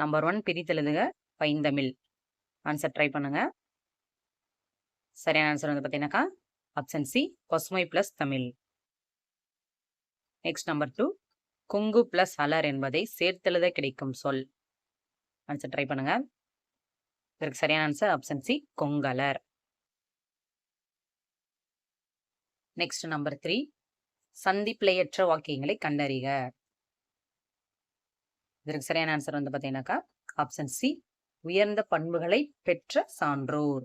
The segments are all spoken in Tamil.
நம்பர் ஒன் பிரித்தெழுதுக பைந்தமிழ் ஆன்சர் ட்ரை பண்ணுங்க. சரியான ஆன்சர் வந்து பார்த்தீங்கன்னாக்கா ஆப்ஷன் சி பசுமை plus Tamil. Next number two Kongu plus அலர் என்பதை சேர்த்தெழுத கிடைக்கும் சொல். ஆன்சர் ட்ரை பண்ணுங்க. இதற்கு சரியான ஆன்சர் ஆப்ஷன் சி கொங்கலர். நெக்ஸ்ட் நம்பர் த்ரீ சந்திப்பிழையற்ற வாக்கியங்களை கண்டறிக. இதற்கு சரியான ஆன்சர் வந்து பார்த்தீங்கன்னாக்கா ஆப்ஷன் சி உயர்ந்த பண்புகளை பெற்ற சான்றோர்.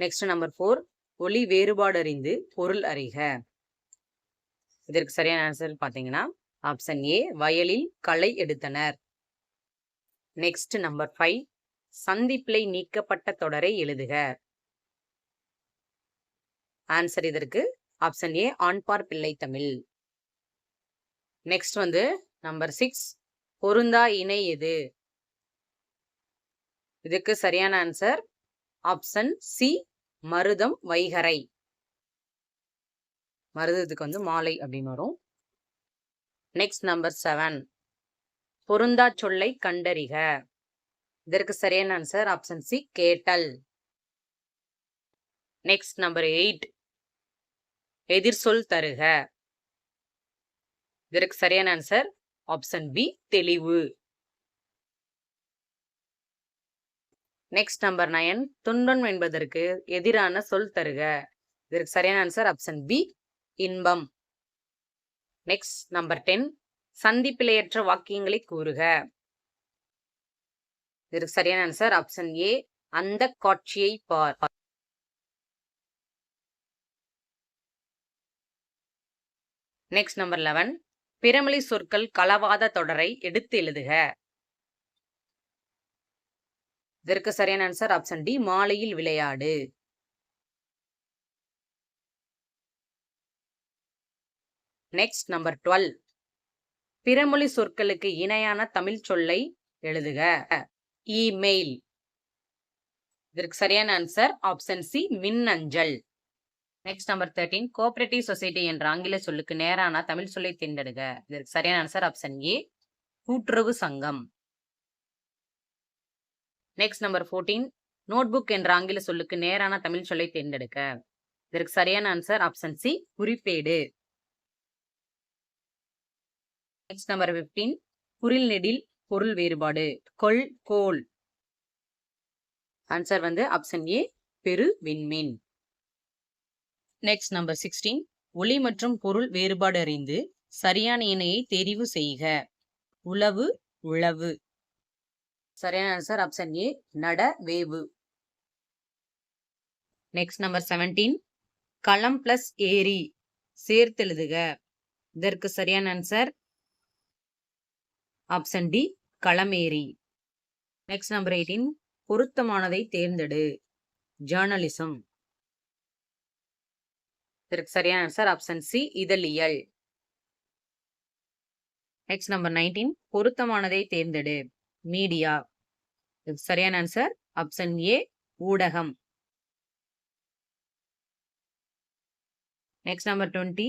நெக்ஸ்ட் நம்பர் ஃபோர் ஒளி வேறுபாடு அறிந்து பொருள் அறிக. இதற்கு சரியான ஆன்சர் பார்த்தீங்கன்னா ஆப்ஷன் ஏ வயலில் களை எடுத்தனர். நெக்ஸ்ட் நம்பர் ஃபைவ் சந்திப்பிலை நீக்கப்பட்ட தொடரை எழுதுக. ஆன்சர் இதற்கு ஆப்ஷன் ஏ ஆண்பார் பிள்ளை தமிழ். நெக்ஸ்ட் வந்து நம்பர் சிக்ஸ் பொருந்தா இணை எது? இதுக்கு சரியான ஆன்சர் ஆப்ஷன் சி மருதம் வைகரை மருதத்துக்கு வந்து மாலை அப்படின்னு வரும். நெக்ஸ்ட் நம்பர் செவன் பொருந்தா சொல்லை கண்டறிக. இதற்கு சரியான ஆன்சர் ஆப்ஷன் சி கேட்டல். நெக்ஸ்ட் நம்பர் எயிட் எதிர் சொல் தருக. இதற்கு சரியான ஆன்சர் ஆப்ஷன் பி தெளிவு. நெக்ஸ்ட் நம்பர் நயன் துன்பம் என்பதற்கு எதிரான சொல் தருக. இதற்கு சரியான ஆன்சர் ஆப்ஷன் பி இன்பம். நெக்ஸ்ட் நம்பர் டென் சந்திப்பிலையற்ற வாக்கியங்களை கூறுக. இதற்கு சரியான ஆன்சர் ஆப்ஷன் ஏ அந்த காட்சியை பார். நெக்ஸ்ட் நம்பர் லெவன் பிறமொழி சொற்கள் களவாத தொடரை எடுத்து எழுதுக. இதற்கு சரியான ஆன்சர் ஆப்ஷன் டி மாலையில் விளையாடு. நெக்ஸ்ட் நம்பர் டுவெல் பிறமொழி சொற்களுக்கு இணையான தமிழ் சொல்லை எழுதுக. இமெயில் இதற்கு சரியான ஆன்சர் ஆப்ஷன் சி மின்னஞ்சல். Next number thirteen cooperative society என்ற ஆங்கில சொல்லுக்கு நேரான தமிழ் சொல்லை தேர்ந்தெடுக. இதற்கு சரியான ஆன்சர் ஆப்ஷன் ஏ கூட்டுறவு சங்கம். நெக்ஸ்ட் நம்பர் ஃபோர்டீன் நோட்புக் என்ற ஆங்கில சொல்லுக்கு நேரான தமிழ் சொல்லை தேர்ந்தெடுக்க. இதற்கு சரியான ஆன்சர் ஆப்ஷன் சி குறிப்பேடு. நெக்ஸ்ட் நம்பர் பிப்டீன் குரில் நெடில் பொருள் வேறுபாடு கொள் கோல். ஆன்சர் வந்து ஆப்ஷன் ஏ பெரு விண்மீன். நெக்ஸ்ட் நம்பர் சிக்ஸ்டீன் ஒளி மற்றும் பொருள் வேறுபாடு அறிந்து சரியான இணையை தெரிவு செய்க. உளவு உழவு சரியான ஆன்சர் ஆப்ஷன் ஏ நட வேவு. நெக்ஸ்ட் நம்பர் செவன்டீன் களம் பிளஸ் ஏரி. சேர்த்தெழுதுக இதற்கு சரியான ஆன்சர் ஆப்ஷன் டி களமேரி நெக்ஸ்ட் நம்பர் எயிட்டீன் பொருத்தமானதை தேர்ந்தெடு. ஜேர்னலிசம் இதற்கு சரியான ஆன்சர் ஆப்ஷன் சி இதழியல். நெக்ஸ்ட் நம்பர் நைன்டீன் பொருத்தமானதை தேர்ந்தெடு. மீடியா இதுக்கு சரியான ஆன்சர் ஆப்ஷன் ஏ ஊடகம். நெக்ஸ்ட் நம்பர் டுவெண்ட்டி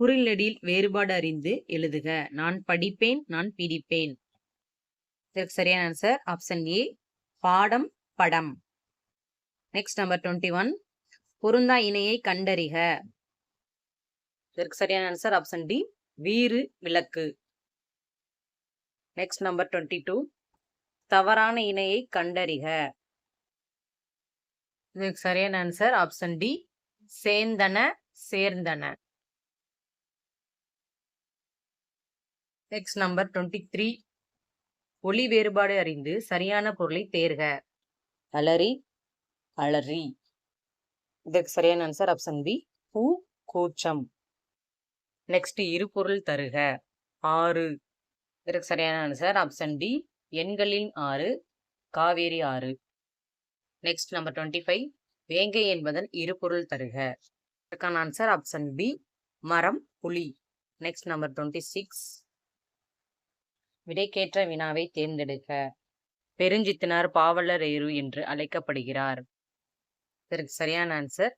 குரிலடியில் வேறுபாடு அறிந்து எழுதுக. நான் படிப்பேன் நான் பிடிப்பேன் இதற்கு சரியான ஆன்சர் ஆப்ஷன் ஏ பாடம் படம். நெக்ஸ்ட் நம்பர் டுவெண்ட்டி ஒன் பொருந்தா இணையை கண்டறிக. இதற்கு சரியான ஆன்சர் ஆப்ஷன் டி வீறு விளக்கு. நெக்ஸ்ட் நம்பர் டுவெண்ட்டி டூ தவறான இணையை கண்டறிக. இதுக்கு சரியான ஆன்சர் ஆப்ஷன் டி சேர்ந்தன சேர்ந்தன. நெக்ஸ்ட் நம்பர் டுவெண்ட்டி த்ரீ ஒளி வேறுபாடு அறிந்து சரியான பொருளை தேர்க. அலரி அலறி. இதற்கு சரியான ஆன்சர் ஆப்ஷன் பி பூ கூச்சம். நெக்ஸ்ட் இருபொருள் தருக. ஆறு. இதற்கு சரியான ஆன்சர் ஆப்ஷன் டி எண்களின் ஆறு காவேரி ஆறு. நெக்ஸ்ட் நம்பர் டுவெண்ட்டி ஃபைவ் வேங்கை என்பதன் இருபொருள் தருக. இதற்கான ஆன்சர் ஆப்ஷன் பி மரம் புலி. நெக்ஸ்ட் நம்பர் டுவெண்ட்டி சிக்ஸ் விடைக்கேற்ற வினாவை தேர்ந்தெடுக்க. பெருஞ்சித்தினார் பாவலர் ஏறு என்று அழைக்கப்படுகிறார். இதற்கு சரியான ஆன்சர்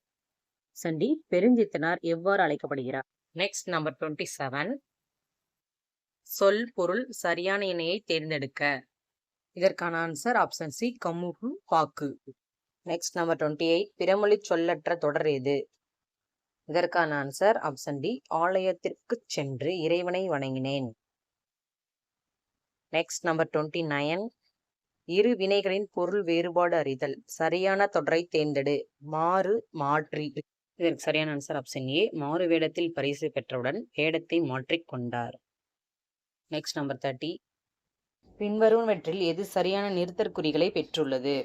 சண்டி பெருஞ்சித்தினார் எவ்வாறு அழைக்கப்படுகிறார்? நெக்ஸ்ட் நம்பர் டுவெண்ட்டி செவன் சொல் பொருள் சரியான இணையை தேர்ந்தெடுக்க. இதற்கான ஆன்சர் ஆப்ஷன் சி கமுகு பாக்கு நெக்ஸ்ட் நம்பர் டுவெண்ட்டி எயிட் பிறமொழி சொல்லற்ற தொடர் எது? இதற்கான ஆன்சர் ஆப்ஷன் டி ஆலயத்திற்கு சென்று இறைவனை வணங்கினேன். நெக்ஸ்ட் நம்பர் டுவெண்ட்டி நைன் இரு வினைகளின் பொருள் வேறுபாடு அறிதல். சரியான தொடரை தேர்ந்தெடு. மாறு மாற்றி. இதற்கு சரியான ஆன்சர் ஆப்ஷன் ஏ மாறு வேடத்தில் பரிசு பெற்றவுடன் வேடத்தை மாற்றிக் கொண்டார். நெக்ஸ்ட் நம்பர் தேர்ட்டி பின்வருவனவற்றில் எது சரியான நிறுத்தற்குறிகளை பெற்றுள்ளது?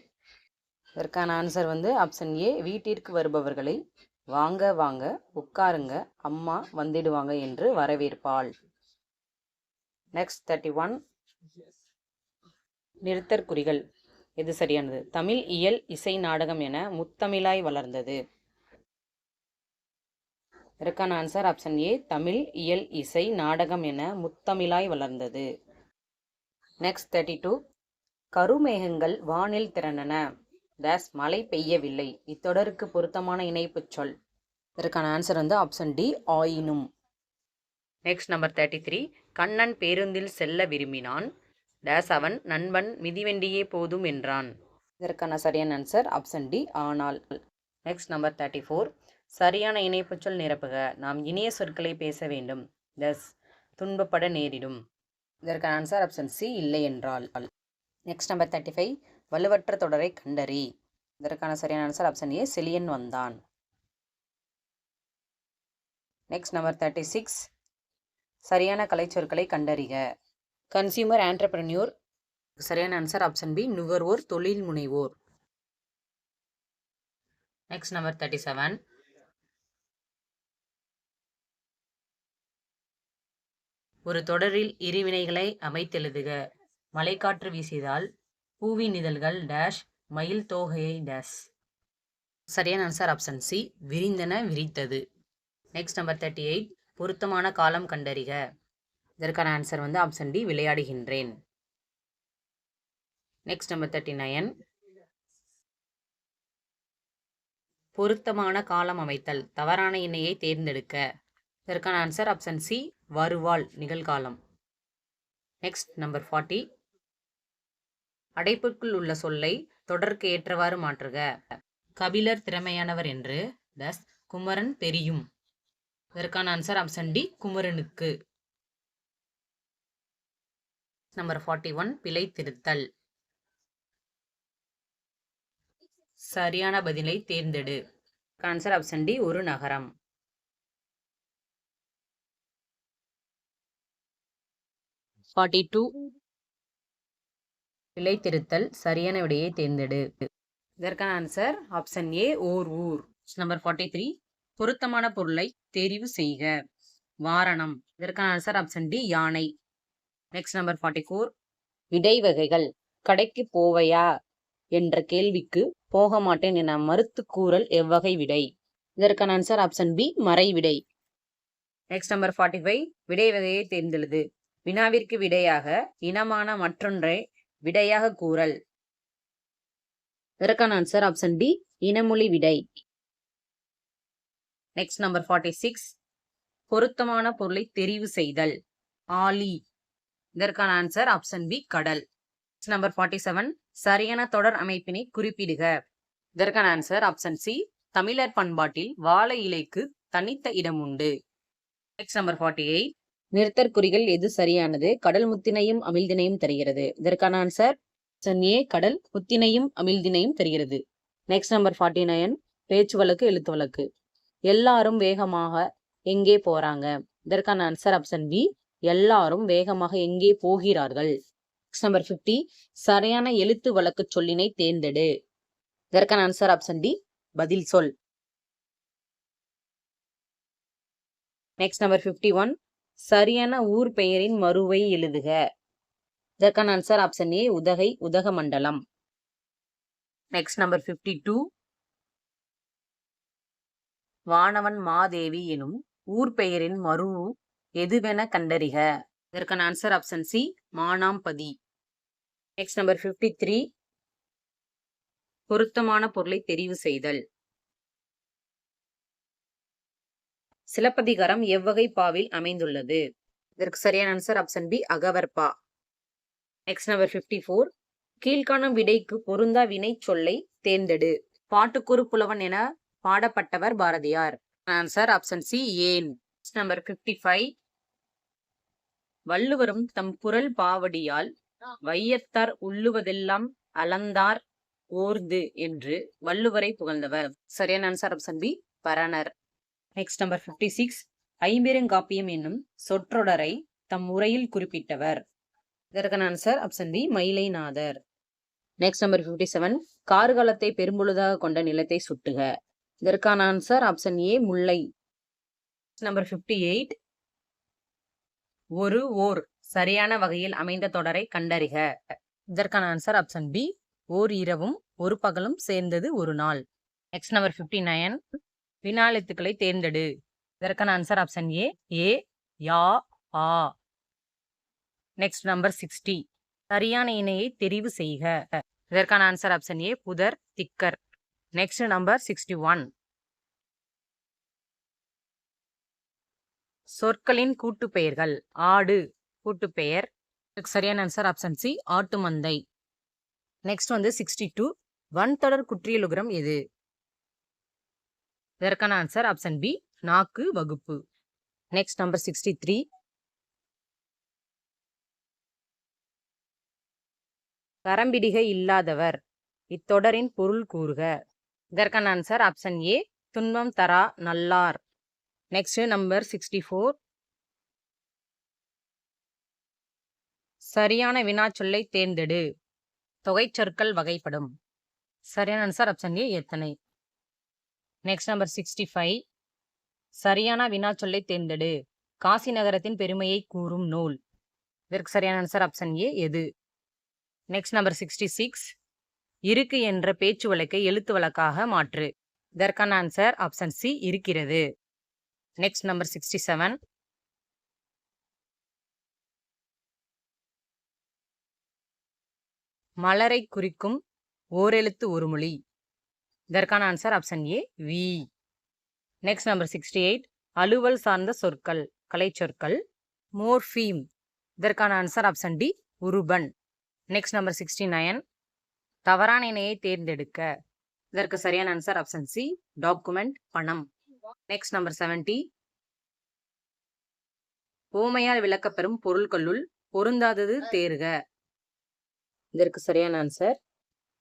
இதற்கான ஆன்சர் வந்து ஆப்ஷன் ஏ வீட்டிற்கு வருபவர்களை வாங்க வாங்க உட்காருங்க அம்மா வந்திடுவாங்க என்று வரவேற்பாள். நெக்ஸ்ட் தேர்ட்டி ஒன் நிறுத்தற்குறிகள் எது சரியானது? தமிழ் இயல் இசை நாடகம் என முத்தமிழாய் வளர்ந்தது. இதற்கான ஆன்சர் ஆப்ஷன் ஏ தமிழ் இயல் இசை நாடகம் என முத்தமிழாய் வளர்ந்தது. நெக்ஸ்ட் தேர்ட்டி டூ கருமேகங்கள் வானில் திரண்டன டேஸ் மழை பெய்யவில்லை. இத்தொடருக்கு பொருத்தமான இணைப்புச் சொல். இதற்கான ஆன்சர் வந்து ஆப்ஷன் டி ஆயினும். Next number thirty three Kannan பேருந்தில் செல்ல விரும்பினான். டேஸ் அவன் நண்பன் மிதிவண்டியே போதும் என்றான். இதற்கான சரியான ஆன்சர் ஆப்ஷன் டி ஆனால். நெக்ஸ்ட் நம்பர் தேர்ட்டி ஃபோர் சரியான இணைப்புச் சொல் நிரப்புக. நாம் இனிய சொற்களை பேச வேண்டும். தஸ் துன்பப்பட நேரிடும். இதற்கான ஆன்சர் ஆப்ஷன் சி இல்லை என்றால். நெக்ஸ்ட் நம்பர் தேர்ட்டி ஃபைவ் வலுவற்ற தொடரை கண்டறி. இதற்கான சரியான ஆன்சர் ஆப்ஷன் ஏ செலியன் வந்தான். நெக்ஸ்ட் நம்பர் தேர்ட்டி சிக்ஸ் சரியான கலைச்சொற்களை கண்டறிக. கன்சியூமர் ஆண்டர்பிரன்யூர் சரியான ஆன்சர் ஆப்ஷன் பி நுகர்வோர் தொழில் முனைவோர். நெக்ஸ்ட் நம்பர் தேர்ட்டி செவன் ஒரு தொடரில் இருவினைகளை அமைத்தெழுதுக. மலைக்காற்று வீசியதால் பூவின் இதழ்கள் டேஷ் மயில் தோகையை டேஷ் சரியான ஆன்சர் ஆப்ஷன் சி விரிந்தன விரித்தது. நெக்ஸ்ட் நம்பர் தேர்ட்டி எயிட் பொருத்தமான காலம் கண்டறிக. இதற்கான ஆன்சர் வந்து ஆப்ஷன் டி விளையாடுகின்றேன். நெக்ஸ்ட் நம்பர் தேர்ட்டி நயன் பொருத்தமான காலம் அமைத்தல் தவறான எண்ணையை தேர்ந்தெடுக்க. இதற்கான ஆன்சர் ஆப்ஷன் சி வருவாள் நிகழ்காலம். நெக்ஸ்ட் நம்பர் ஃபார்ட்டி அடைப்புக்குள் உள்ள சொல்லை தொடர்க்கு ஏற்றவாறு மாற்றுக. கபிலர் திறமையானவர் என்று தஸ் குமரன் தெரியும். இதற்கான ஆன்சர் ஆப்ஷன் டி குமரனுக்கு. நம்பர் ஃபார்ட்டி ஒன் பிழை திருத்தல். சரியான பதிலை தேர்ந்தெடு. ஆன்சர் ஆப்ஷன் டி ஒரு நகரம். ஃபார்ட்டி டூ பிழை திருத்தல் சரியான விடையை தேர்ந்தெடு. இதற்கான ஆன்சர் ஆப்ஷன் ஏ ஓர் ஊர். நம்பர் ஃபார்ட்டி த்ரீ பொருத்தமான பொருளை தெரிவு செய்க. வாரணம். இதற்கான ஆன்சர் ஆப்ஷன் டி யானை. நெக்ஸ்ட் நம்பர் ஃபார்ட்டி ஃபோர் விடை வகைகள் கடைக்கு போவையா? என்ற கேள்விக்கு போக மாட்டேன் என மறுத்து கூறல் எவ்வகை விடை. இதற்கான ஆன்சர் ஆப்ஷன் பி மறை விடை நெக்ஸ்ட் நம்பர் ஃபார்ட்டி ஃபைவ் விடை வகையை தேர்ந்தெழுது. வினாவிற்கு விடையாக இனமான மற்றொன்றை விடையாக கூறல். இதற்கான ஆன்சர் ஆப்ஷன் டி இனமொழி விடை. நெக்ஸ்ட் நம்பர் ஃபார்ட்டி சிக்ஸ் பொருத்தமான பொருளை தெரிவு செய்தல். ஆலி. இதற்கான ஆன்சர் ஆப்ஷன் பி கடல். நம்பர் ஃபார்ட்டி செவன் சரியான தொடர் அமைப்பினை குறிப்பிடுக. இதற்கான ஆன்சர் ஆப்ஷன் சி தமிழர் பண்பாட்டில் வாழை இலைக்கு தனித்த இடம் உண்டு. நெக்ஸ்ட் நம்பர் ஃபார்ட்டி எயிட் நிறுத்தற்குறிகள் எது சரியானது? கடல் முத்தினையும் அமிழ்தினையும் தருகிறது. இதற்கான ஆன்சர் ஆப்ஷன் ஏ கடல் முத்தினையும் அமிழ்தினையும் தருகிறது. நெக்ஸ்ட் நம்பர் ஃபார்ட்டி நைன் பேச்சு வழக்கு எழுத்து வழக்கு. எல்லாரும் வேகமாக எங்கே போறாங்க? இதற்கான ஆன்சர் ஆப்ஷன் பி எல்லாரும் வேகமாக எங்கே போகிறார்கள்? நெக்ஸ்ட் நம்பர் ஃபிஃப்டி சரியான எழுத்து வழக்கு சொல்லினை தேர்ந்தெடு. இதற்கான ஆன்சர் ஆப்ஷன் டி பதில் சொல். நெக்ஸ்ட் நம்பர் ஃபிஃப்டி ஒன் சரியான ஊர் பெயரின் மறுவை எழுதுக. இதற்கான answer option A Udhagai Udhagamandalam. Next number fifty two Vanavan Madevi எனும் ஊர் பெயரின் மறு எதுவென கண்டறிக. இதற்கான answer option C Manampathi. Next number fifty three பொருத்தமான பொருளை தெரிவு செய்தல். சிலப்பதிகாரம் எவ்வகை பாவில் அமைந்துள்ளது. இதற்கு சரியான ஆன்சர் ஆப்ஷன் பி அகவர்பா நெக்ஸ்ட் நம்பர் ஃபிஃப்டி ஃபோர் கீழ்காணும் விடைக்கு பொருந்தா வினை சொல்லை தேர்ந்தெடு. பாட்டுக்குறு புலவன் என பாடப்பட்டவர் பாரதியார். ஆன்சர் ஆப்ஷன் சி ஏன். நம்பர் பிப்டி ஃபைவ் வள்ளுவரும் தம் குரல் பாவடியால் வையத்தார் உள்ளுவதெல்லாம் அளந்தார் ஓர்ந்து என்று வள்ளுவரை புகழ்ந்தவர். சரியான answer option B Paranar. Next number fifty six ஐம்பெருங்காப்பியம் என்னும் சொற்றொடரை தம் உரையில் குறிப்பிட்டவர். இதற்கான answer option B Mayilainathar. Next number fifty seven கார்காலத்தை பெரும்பொழுதாக கொண்ட நிலத்தை சுட்டுக. இதற்கான ஆன்சர் ஆப்ஷன் ஏ முல்லை. நம்பர் ஃபிஃப்டி எயிட் ஒரு ஓர் சரியான வகையில் அமைந்த தொடரை கண்டறிக. இதற்கான ஆன்சர் ஆப்ஷன் பி ஓர் இரவும் ஒரு பகலும் சேர்ந்தது ஒரு நாள். நெக்ஸ்ட் நம்பர் ஃபிஃப்டி நைன் வினாலெத்துக்களை தேர்ந்தெடு. இதற்கான ஆன்சர் ஆப்ஷன் ஏ ஏ யா ஆ. நெக்ஸ்ட் நம்பர் சிக்ஸ்டி சரியான இணையை தெரிவு செய்க. இதற்கான ஆன்சர் ஆப்ஷன் ஏ புதர் திக்கர். நெக்ஸ்ட் நம்பர் சிக்ஸ்டி ஒன் சொற்களின் கூட்டுப்பெயர்கள். ஆடு கூட்டுப்பெயர். சரியான ஆன்சர் ஆப்ஷன் சி ஆட்டு மந்தை. நெக்ஸ்ட் வந்து சிக்ஸ்டி டூ வன்தொடர் குற்றியலுகரம் எது? இதற்கான ஆன்சர் ஆப்ஷன் பி நாக்கு வகுப்பு. நெக்ஸ்ட் நம்பர் சிக்ஸ்டி த்ரீ கரம்பிடிகை இல்லாதவர் இத்தொடரின் பொருள் கூறுக. இதற்கான ஆன்சர் ஆப்ஷன் ஏ துன்பம் தரா நல்லார். நெக்ஸ்ட் நம்பர் சிக்ஸ்டி ஃபோர் சரியான வினாச்சொல்லை தேர்ந்தெடு. தொகைச்சொற்கள் வகைப்படும். சரியான ஆன்சர் ஆப்ஷன் ஏ எத்தனை நெக்ஸ்ட் நம்பர் சிக்ஸ்டி ஃபைவ் சரியான வினாச்சொல்லை தேர்ந்தெடு. காசி நகரத்தின் பெருமையை கூறும் நூல். இதற்கு சரியான ஆன்சர் ஆப்ஷன் ஏ எது? நெக்ஸ்ட் நம்பர் சிக்ஸ்டி சிக்ஸ் இருக்கு என்ற பேச்சு வழக்கை எழுத்து வழக்காக மாற்று. இதற்கான ஆன்சர் ஆப்ஷன் சி இருக்கிறது. நெக்ஸ்ட் நம்பர் சிக்ஸ்டி செவன் மலரை குறிக்கும் ஓரெழுத்து ஒரு மொழி. இதற்கான ஆன்சர் ஆப்ஷன் ஏ வி நெக்ஸ்ட் நம்பர் சிக்ஸ்டி எயிட் அலுவல் சார்ந்த சொற்கள் கலை சொற்கள் மோர்ஃபீம் இதற்கான ஆன்சர் ஆப்ஷன் டி உருபன். நெக்ஸ்ட் நம்பர் சிக்ஸ்டி நைன் தவறான இணையை தேர்ந்தெடுக்க. இதற்கு சரியான ஆன்சர் ஆப்ஷன் சி டாக்குமெண்ட் பணம். நெக்ஸ்ட் நம்பர் செவன்டி ஓமையால் விளக்கப்பெறும் பொருள்களுள் பொருந்தாதது தேர்க. இதற்கு சரியான ஆன்சர்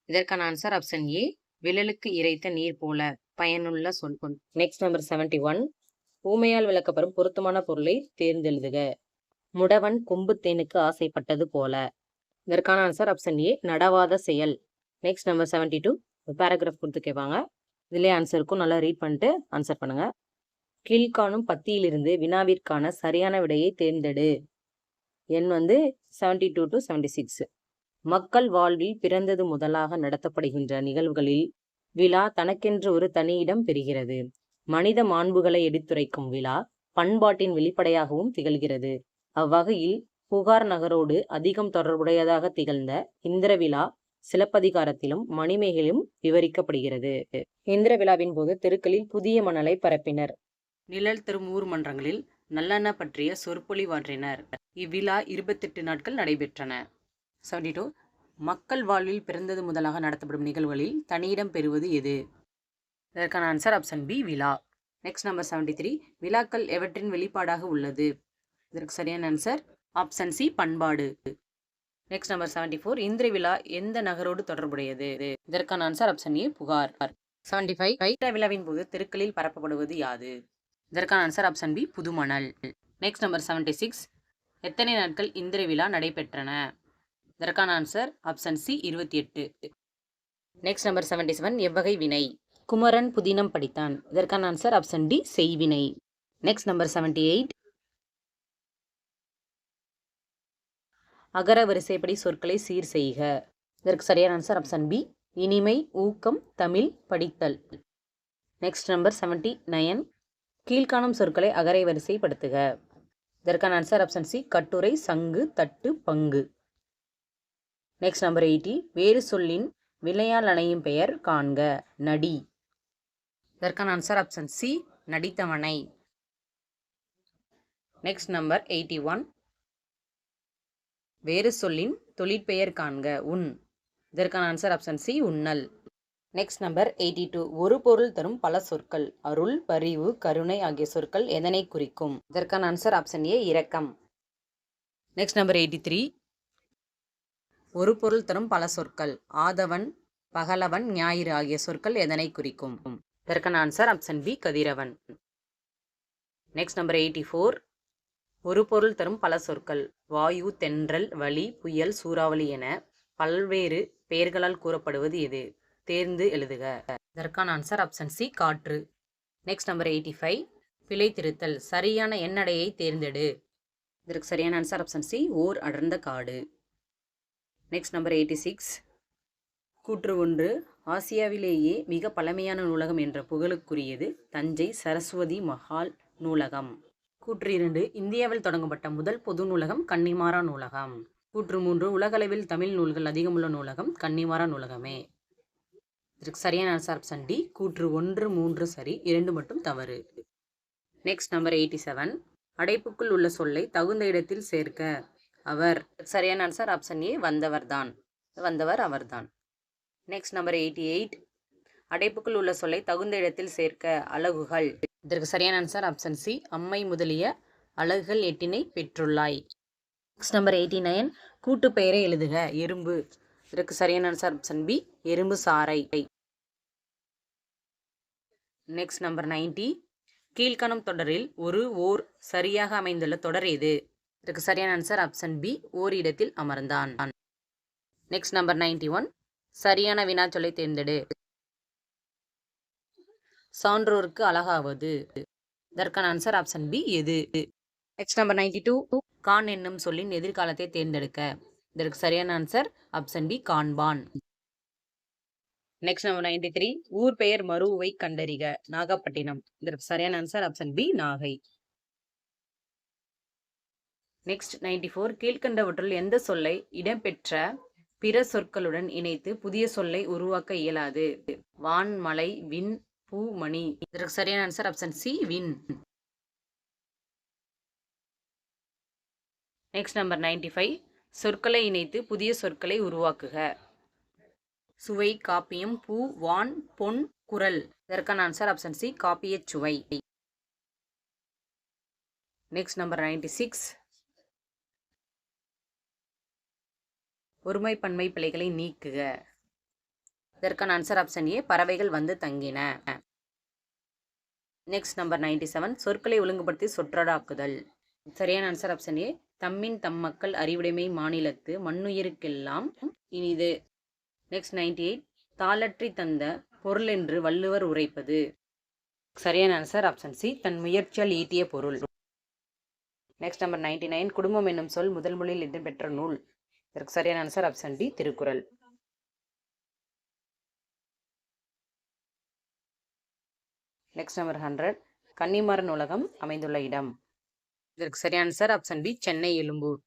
இதற்கான ஆன்சர் ஆப்ஷன் ஏ விழலுக்கு இறைத்த நீர் போல பயனுள்ள சொல் நெக்ஸ்ட் நம்பர் செவன்டி ஒன் ஊமையால் விளக்கப்படும் பொருத்தமான பொருளை தேர்ந்தெழுதுக. முடவன் கொம்பு தேனுக்கு ஆசைப்பட்டது போல. இதற்கான ஆன்சர் ஆப்ஷன் ஏ நடவாத செயல். Next number seventy two paragraph கொடுத்து கேட்பாங்க இதுலேயே ஆன்சர் இருக்கும் நல்லா ரீட் பண்ணிட்டு ஆன்சர் பண்ணுங்க. கீழ்காணும் பத்தியிலிருந்து வினாவிற்கான சரியான விடையை தேர்ந்தெடு. எண் வந்து seventy two to seventy six மக்கள் வாழ்வில் பிறந்தது முதலாக நடத்தப்படுகின்ற நிகழ்வுகளில் விழா தனக்கென்று ஒரு தனியிடம் பெறுகிறது. மனித மாண்புகளை எடுத்துரைக்கும் விழா பண்பாட்டின் வெளிப்படையாகவும் திகழ்கிறது. அவ்வகையில் புகார் நகரோடு அதிகம் தொடர்புடையதாக திகழ்ந்த இந்திர விழா சிலப்பதிகாரத்திலும் மணிமேகலும் விவரிக்கப்படுகிறது. இந்திர விழாவின் போது தெருக்களில் புதிய மணலை பரப்பினர். நிழல் தரும் ஊர் மன்றங்களில் நல்லெண்ண பற்றிய சொற்பொழிவாற்றினர். இவ்விழா இருபத்தெட்டு நாட்கள் நடைபெற்றன. செவன்டி டூ மக்கள் வாழ்வில் பிறந்தது முதலாக நடத்தப்படும் நிகழ்வுகளில் தனியிடம் பெறுவது எது? இதற்கான ஆன்சர் ஆப்ஷன் பி விழா. நெக்ஸ்ட் நம்பர் செவன்டி த்ரீ விழாக்கள் எவற்றின் வெளிப்பாடாக உள்ளது? இதற்கு சரியான ஆன்சர் ஆப்ஷன் சி பண்பாடு. நெக்ஸ்ட் நம்பர் செவன்டி ஃபோர் இந்திர விழா எந்த நகரோடு தொடர்புடையது? இதற்கான ஆன்சர் ஆப்ஷன் ஏ புகார். செவன்டி ஃபைவ் கைட்ட விழாவின் போது தெருக்களில் பரப்பப்படுவது யாது? இதற்கான ஆன்சர் ஆப்ஷன் பி புதுமணல். நெக்ஸ்ட் நம்பர் செவன்டி சிக்ஸ் எத்தனை நாட்கள் இந்திர விழா நடைபெற்றன? இதற்கான ஆன்சர் ஆப்ஷன் சி இருபத்தி எட்டு. நெக்ஸ்ட் நம்பர் செவன்டி செவன் எவ்வகை வினை? குமரன் புதினம் படித்தான். இதற்கான ஆன்சர் ஆப்ஷன் டி செய்வினை. நெக்ஸ்ட் நம்பர் செவன்டி எயிட் அகர வரிசைப்படி சொற்களை சீர் செய்க. இதற்கு சரியான ஆன்சர் ஆப்ஷன் பி இனிமை ஊக்கம் தமிழ் படித்தல். நெக்ஸ்ட் நம்பர் செவன்டி நயன் கீழ்காணும் சொற்களை அகரை வரிசைப்படுத்துக. இதற்கான ஆன்சர் ஆப்ஷன் சி கட்டுரை சங்கு தட்டு பங்கு. நெக்ஸ்ட் நம்பர் எயிட்டி வேறு சொல்லின் விளையால் அணையும் பெயர் காண்க. நடி. இதற்கான ஆன்சர் ஆப்ஷன் சி நடித்தவனை. நெக்ஸ்ட் நம்பர் எயிட்டி ஒன் வேறு சொல்லின் தொழிற்பெயர் காண்க. உன். இதற்கான ஆன்சர் ஆப்ஷன் சி உன்னல். நெக்ஸ்ட் நம்பர் எயிட்டி டூ ஒரு பொருள் தரும் பல சொற்கள். அருள் பரிவு கருணை ஆகிய சொற்கள் எதனை குறிக்கும்? இதற்கான ஆன்சர் ஆப்ஷன் ஏ இரக்கம். நெக்ஸ்ட் நம்பர் எயிட்டி த்ரீ ஒரு பொருள் தரும் பல சொற்கள். ஆதவன் பகலவன் ஞாயிறு ஆகிய சொற்கள் எதனை குறிக்கும்? இதற்கான ஆன்சர் ஆப்ஷன் பி கதிரவன். நெக்ஸ்ட் நம்பர் எயிட்டி ஃபோர் ஒரு பொருள் தரும் பல சொற்கள். வாயு தென்றல் வலி புயல் சூறாவளி என பல்வேறு பெயர்களால் கூறப்படுவது எது? தேர்ந்து எழுதுக. இதற்கான ஆன்சர் ஆப்ஷன் சி காற்று. நெக்ஸ்ட் நம்பர் எயிட்டி ஃபைவ் பிழை திருத்தல். சரியான எண்ணடையை தேர்ந்தெடு. இதற்கு சரியான ஆன்சர் ஆப்ஷன் சி ஓர் அடர்ந்த காடு. நெக்ஸ்ட் நம்பர் எயிட்டி சிக்ஸ் கூற்று ஒன்று. ஆசியாவிலேயே மிக பழமையான நூலகம் என்ற புகழுக்குரியது தஞ்சை சரஸ்வதி மஹால் நூலகம். கூற்று இரண்டு. இந்தியாவில் தொடங்கப்பட்ட முதல் பொது நூலகம் கன்னிமாரா நூலகம். கூற்று மூன்று. உலகளவில் தமிழ் நூல்கள் அதிகமுள்ள நூலகம் கன்னிமாரா நூலகமே. இதற்கு சரியான ஆன்சர் ஆப்ஷன் டி கூற்று ஒன்று மூன்று சரி இரண்டு மட்டும் தவறு. நெக்ஸ்ட் நம்பர் எயிட்டி செவன் அடைப்புக்குள் உள்ள சொல்லை தகுந்த இடத்தில் சேர்க்க. அவர் சரியான ஆன்சர் ஆப்ஷன் ஏ வந்தவர்தான். வந்தவர் அவர்தான். நெக்ஸ்ட் நம்பர் எயிட்டி எயிட் அடைப்புக்குள் உள்ள சொல்லை தகுந்த இடத்தில் சேர்க்க அலகுகள். இதற்கு சரியான ஆன்சர் ஆப்ஷன் சி அம்மை முதலிய அலகுகள் எட்டினை பெற்றுள்ளாய். நெக்ஸ்ட் நம்பர் எயிட்டி நைன் கூட்டு பெயரை எழுதுக எறும்பு. இதற்கு சரியான ஆன்சர் ஆப்ஷன் பி எறும்பு சாறை. நெக்ஸ்ட் நம்பர் நைன்டி கீழ்கணம் தொடரில் ஒரு ஓர் சரியாக அமைந்துள்ள தொடர் எது? இதற்கு சரியான ஆன்சர் ஆப்ஷன் பி ஓரிடத்தில் அமர்ந்தான். நெக்ஸ்ட் நம்பர் நைன்டி ஒன் சரியான வினாச்சொல்லை தேர்ந்தெடு. சான்றோருக்கு அழகாவது. இதற்கான ஆன்சர் ஆப்ஷன் பி எது? நெக்ஸ்ட் நம்பர் நைன்டி டூ கான் என்னும் சொல்லின் எதிர்காலத்தை தேர்ந்தெடுக்க. இதற்கு சரியான ஆன்சர் ஆப்ஷன் பி கான்பான் நெக்ஸ்ட் நம்பர் நைன்டி த்ரீ ஊர் பெயர் மருவை கண்டறிக. நாகப்பட்டினம். இதற்கு சரியான answer option B Nagai. Next ninety four கீழ்கண்டவற்றுள் எந்த சொல்லை இடம்பெற்ற பிற சொற்களுடன் இணைத்து புதிய சொல்லை உருவாக்க இயலாது? வான்மலை வின் விண் பூ மணி இதற்கு சரியான ஆன்சர் ஆப்ஷன் சி வின் நெக்ஸ்ட் நம்பர் நைன்டி ஃபைவ் சொற்களை இணைத்து புதிய சொற்களை உருவாக்குக. சுவை காப்பியம் பூ வான் பொன் குரல். இதற்கான ஆன்சர் ஆப்ஷன் சி காப்பிய சுவை. நெக்ஸ்ட் நம்பர் நைன்டி சிக்ஸ் ஒருமை பன்மை பிழைகளை நீக்குக. இதற்கான ஆன்சர் ஆப்ஷன் ஏ பறவைகள் வந்து தங்கின. நெக்ஸ்ட் நம்பர் நைன்டி செவன் சொற்களை ஒழுங்குபடுத்தி சொற்றொடாக்குதல். சரியான ஆன்சர் ஆப்ஷன் ஏ தம்மின் தம் மக்கள் அறிவுடைமை மாநிலத்து மண்ணுயிருக்கெல்லாம் இனிது. நெக்ஸ்ட் நைன்டி எயிட் தாளற்றி தந்த பொருள் என்று வள்ளுவர் உரைப்பது. சரியான ஆன்சர் ஆப்ஷன் சி தன் முயற்சியால் ஈட்டிய பொருள். நெக்ஸ்ட் நம்பர் நைன்டி நைன் குடும்பம் என்னும் சொல் முதல் மொழியில் இடம்பெற்ற நூல். இதற்கு சரியான answer option D Thirukkural. Next number hundred Connemara உலகம் அமைந்துள்ள இடம். இதற்கு சரியான answer option B Chennai Egmore.